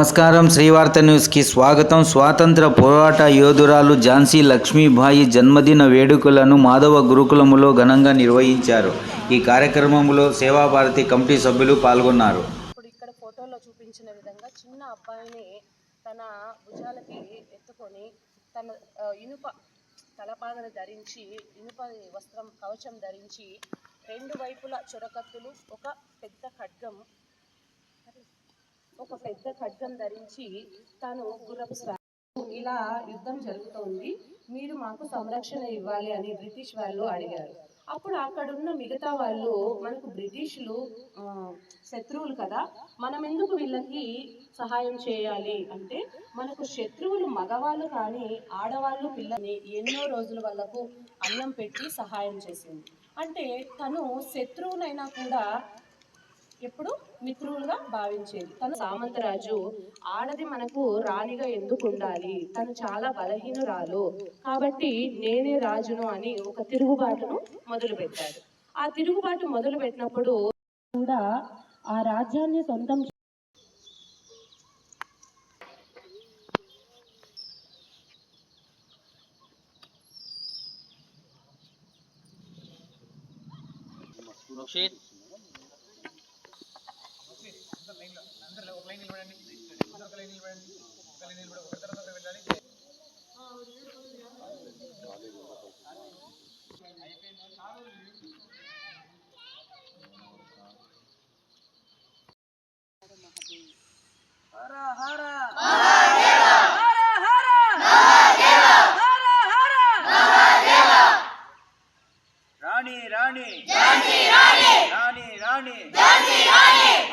నమస్కారం. శ్రీవార్త న్యూస్కి స్వాగతం. స్వాతంత్ర పోరాట యోధురాలు ఝాన్సీ లక్ష్మీబాయి జన్మదిన వేడుకలను మాధవ గురుకులములో ఘనంగా నిర్వహించారు. ఈ కార్యక్రమంలో సేవాభారతి కమిటీ సభ్యులు పాల్గొన్నారు. ఇప్పుడు ఇక్కడ ఫోటోలో చూపించిన విధంగా చిన్న అబ్బాయిని తన భుజాలకి ఎత్తుకొని తన ఇనుప తలపాగను ధరించి ఇనుప వస్త్రం కవచం ధరించి రెండు వైపుల చొరకత్తులు ఒక పెద్ద ఖడ్గం. ఒక పెద్ద ఖడ్గం ధరించి తను గుర్రపు ఇలా యుద్ధం జరుగుతోంది మీరు మాకు సంరక్షణ ఇవ్వాలి అని బ్రిటిష్ వాళ్ళు అడిగారు. అప్పుడు అక్కడున్న మిగతా వాళ్ళు మనకు బ్రిటిష్లు శత్రువులు కదా మనం ఎందుకు వీళ్ళకి సహాయం చేయాలి అంటే మనకు శత్రువులు మగవాళ్ళు కానీ ఆడవాళ్ళు పిల్లని ఎన్నో రోజుల వాళ్ళకు అన్నం పెట్టి సహాయం చేసింది. అంటే తను శత్రువునైనా కూడా ఎప్పుడు మిత్రులుగా భావించేది. తను సామంతరాజు. ఆడది మనకు రాణిగా ఎందుకు ఉండాలి? తను చాలా బలహీనురాలు. కాబట్టి నేనే రాజును అని ఒక తిరుగుబాటును మొదలు పెట్టాడు ఆ తిరుగుబాటు మొదలు పెట్టినప్పుడు కూడా ఆ రాజ్యాన్ని సొంతం రాణి రాణి రాణి రాణి రాణి